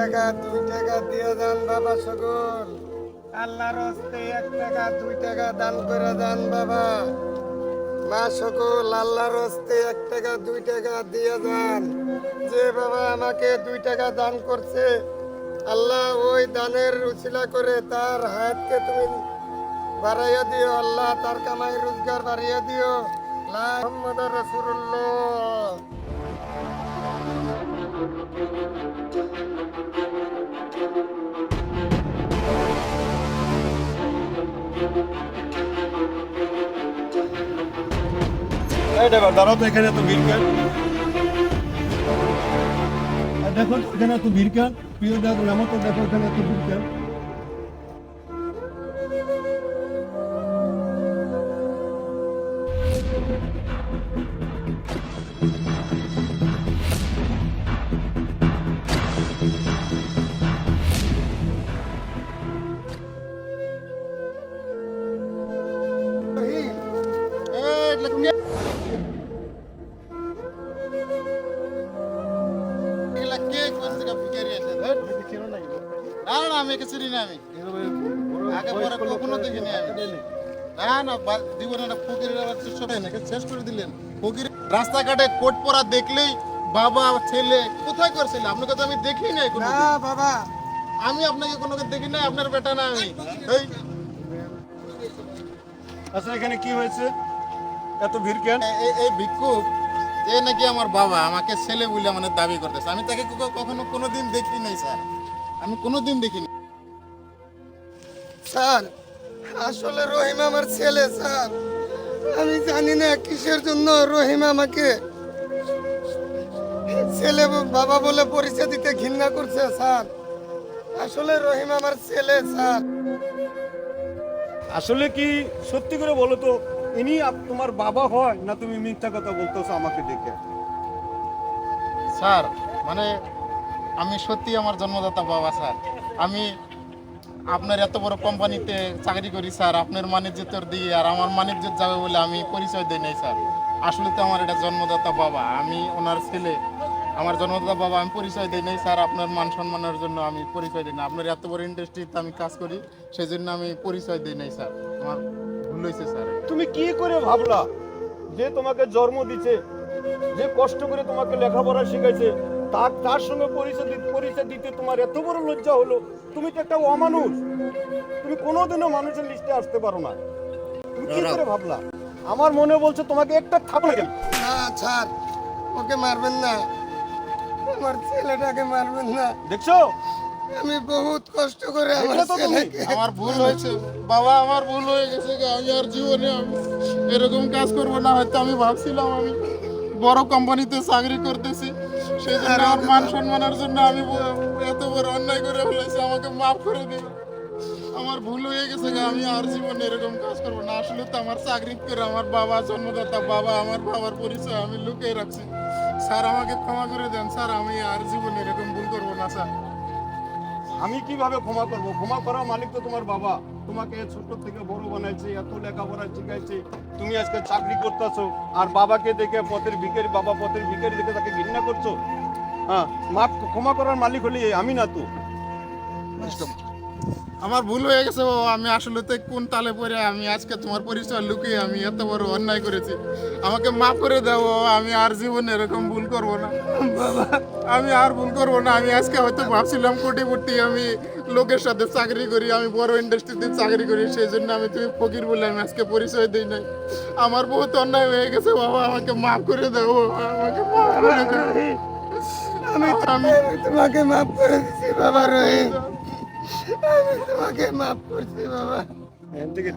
টাকা, দুই টাকা দিয়ে যান বাবা সকল আল্লাহর হস্তে এক টাকা, দুই টাকা দান করে যান বাবা। মা সকল আল্লাহর হস্তে এক টাকা, দুই টাকা দিয়ে যান। যে বাবা আমাকে দুই টাকা দান করছে, আল্লাহ ওই দানের রুচিলা করে তার হাতকে তুমি বাড়াইয়া দিও, আল্লাহ তার কামাই রোজগার বাড়িয়ে দিও। মোহাম্মদ রসুল্লাহ এই ড্রাইভার তো, এখানে তো ভিড় কেন? দেখো, এখানে ভিড় প্রিয় দেখো নামো তো দেখো, এখানে তো ভিড় কেন? আমি একে চিনি না আমি। আগে পরে কখনো দেখিনি আমি। না না বা- জীবনে একটা ফকিরের আবার চেষ্টা না, একে শেষ করে দিলেন। ফকির রাস্তাঘাটে কোট পরা দেখলেই বাবা ছেলে কোথায় করছিল আপনাকে তো আমি দেখি নাই কোনো না বাবা। আমি আপনাকে কোনো দেখি নাই আপনার বেটা না আমি। এই। আচ্ছা এখানে কি হয়েছে? এত ভিড় কেন? এই ভিক্ষুক যে নাকি আমার বাবা আমাকে ছেলে বলে মানে দাবি করতেছে। আমি তাকে কখনো কোনো দিন দেখি নাই স্যার। আমি কোনোদিন দেখিনি। স্যার আসলে রহিম আমার ছেলে স্যার। আমি জানি না কিসের জন্য রহিম আমাকে ছেলে বাবা বলে পরিচয় দিতে ঘৃণা করছে স্যার। আসলে রহিম আমার ছেলে স্যার। আসলে কি সত্যি করে বলো তো? ইনি তোমার বাবা হয় না তুমি মিথ্যা কথা বলতেছো আমাকে দেখে স্যার মানে আমি সত্যি আমার জন্মদাতা বাবা, স্যার। আমি আপনার এত বড় কোম্পানিতে চাকরি করি, স্যার। আপনার মানিজ্যতর দিয়ে আর আমার মানিজ্য যাবে বলে আমি পরিচয় দিই নাই, স্যার। আসলে তো আমার এটা জন্মদাতা বাবা। আমি ওনার ছেলে। আমার জন্মদাতা বাবা, আমি পরিচয় দিই নাই, স্যার। আপনার মান সম্মানের জন্য আমি পরিচয় দিই না আপনার এত বড় ইন্ডাস্ট্রিতে আমি কাজ করি সেই জন্য আমি পরিচয় দিই নাই, স্যার। আমার ভুল হয়েছে স্যার। তুমি কি করে ভাবলা যে তোমাকে জন্ম দিছে যে কষ্ট করে তোমাকে লেখাপড়া শিখাইছে তার তার সঙ্গে পরিচয় দিতে পরিচয় দিতে তোমার এত বড় লজ্জা হলো? তুমি তো একটা অমানুষ। তুমি কোনোদিনও মানুষের লিস্টে আসতে পারো না। তুমি কি করে ভাবলা? আমার মনে বলছে তোমাকে একটা থাকলে কেন না স্যার ওকে মারবেন না। আমার ছেলেটাকে মারবেন না। দেখছ? আমি বহুত কষ্ট করে আমার? ছেলেকে আমার ভুল হয়েছে। বাবা আমার ভুল হয়ে গেছে গো। আমি আর জীবনে আমি এরকম কাজ করব না। হয়তো আমি ভাবছিলাম আমি বড় কোম্পানিতে চাকরি করতেছি। সেই জন্য আমার মান সম্মানের জন্য আমি এত বড় অন্যায় করে ফেলেছি। আমাকে মাফ করে দিন আমার ভুল হয়ে গেছে গো। আমি আর জীবনে এরকম কাজ করব না। আসলে তো আমার চাকরি করে আমার বাবা জন্মদাতা বাবা আমার বাবার পরিচয় আমি লুকিয়ে রাখছি। স্যার আমাকে ক্ষমা করে দেন। স্যার আমি আর জীবনে এরকম ভুল করব না স্যার। আমি কীভাবে ক্ষমা করব? ক্ষমা করার মালিক তো তোমার বাবা। তোমাকে ছোট থেকে বড় বানাইছে, এত লেখাপড়া শিখাইছে। তুমি আজকে চাকরি করতেছো, আর বাবাকে দেখে পথের ভিকের বাবা পথের ভিকের দেখে তাকে ঘৃণা করছ? হ্যাঁ মাফ, ক্ষমা করার মালিক হলি আমি না তো আমার ভুল হয়ে গেছে বাবা আমি আসলে তো কোন তালে পরে আমি আজকে তোমার পরিচয় লুকিয়ে আমি এত বড় অন্যায় করেছি। আমাকে মাফ করে দাও আমি আর জীবনে এরকম ভুল করব না। বাবা। আমি আর ভুল করব না আমি আজকে হয়তো ভাবছিলাম কোটিপতি আমি লোকের সাথে চাকরি করি আমি বড় ইন্ডাস্ট্রিতে চাকরি করি সেই জন্য আমি তুমি ফকির বলে আমি আজকে পরিচয় দিই নাই। আমার বহুত অন্যায় হয়ে গেছে বাবা আমাকে মাফ করে দাও আমাকে মাফ করে দাও। আমি আমি তোমাকে মাফ করে দিচ্ছি বাবা রহিম আমি তোমাকে মাফ করছি বাবা। এখান থেকে